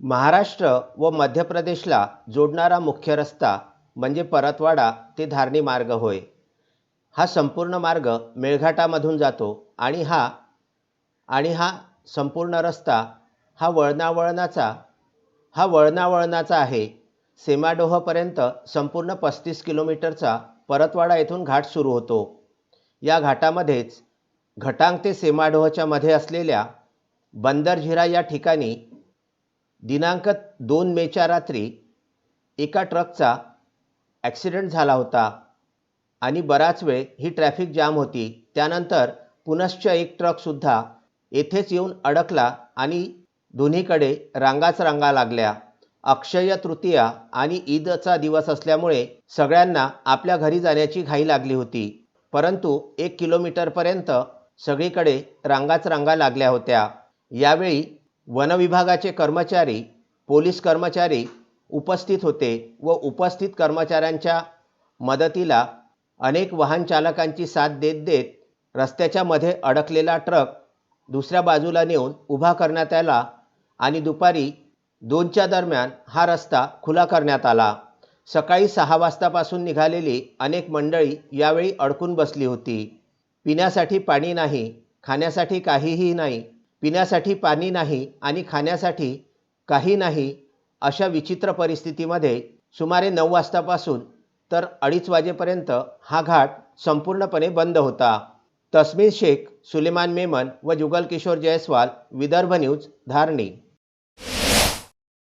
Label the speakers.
Speaker 1: महाराष्ट्र व मध्य प्रदेशला जोडणारा मुख्य रस्ता म्हणजे परतवाडा ते धारणी मार्ग होय. हा संपूर्ण मार्ग मेळघाटामधून जातो आणि हा आणि हा संपूर्ण रस्ता हा वळणावळणाचा हा वळणावळणाचा आहे. सेमाडोहपर्यंत संपूर्ण पस्तीस किलोमीटरचा परतवाडा येथून घाट सुरू होतो. या घाटामध्येच घटांग ते सेमाडोहच्या मध्ये असलेल्या बंदरझिरा या ठिकाणी दिनांक दोन मेच्या रात्री एका ट्रकचा ॲक्सिडेंट झाला होता आणि बराच वेळ ही ट्रॅफिक जाम होती. त्यानंतर पुनश्च एक ट्रकसुद्धा येथेच येऊन अडकला आणि दोन्हीकडे रांगाच रांगा लागल्या. अक्षय तृतीया आणि ईदचा दिवस असल्यामुळे सगळ्यांना आपल्या घरी जाण्याची घाई लागली होती. परंतु एक किलोमीटरपर्यंत सगळीकडे रांगाच रांगा लागल्या होत्या. यावेळी वनविभागाचे कर्मचारी पोलीस कर्मचारी उपस्थित होते व उपस्थित कर्मचाऱ्यांच्या मदतीला अनेक वाहन चालकांची साथ देत देत रस्त्याच्या मध्ये अडकलेला ट्रक दुसऱ्या बाजूला नेऊन उभा करण्यात आला आणि दुपारी दोनच्या दरम्यान हा रस्ता खुला करण्यात आला. सकाळी सहा वाजतापासून निघालेली अनेक मंडळी यावेळी अडकून बसली होती. पिण्यासाठी पाणी नाही खाण्यासाठी काहीही नाही पिण्यासाठी पाणी नाही आणि खाण्यासाठी काही नाही अशा विचित्र परिस्थितीमध्ये सुमारे नऊ वाजतापासून तर अडीच वाजेपर्यंत हा घाट संपूर्णपणे बंद होता. तस्मीन शेख सुलेमान मेमन व जुगल किशोर जयस्वाल विदर्भ न्यूज धारणी.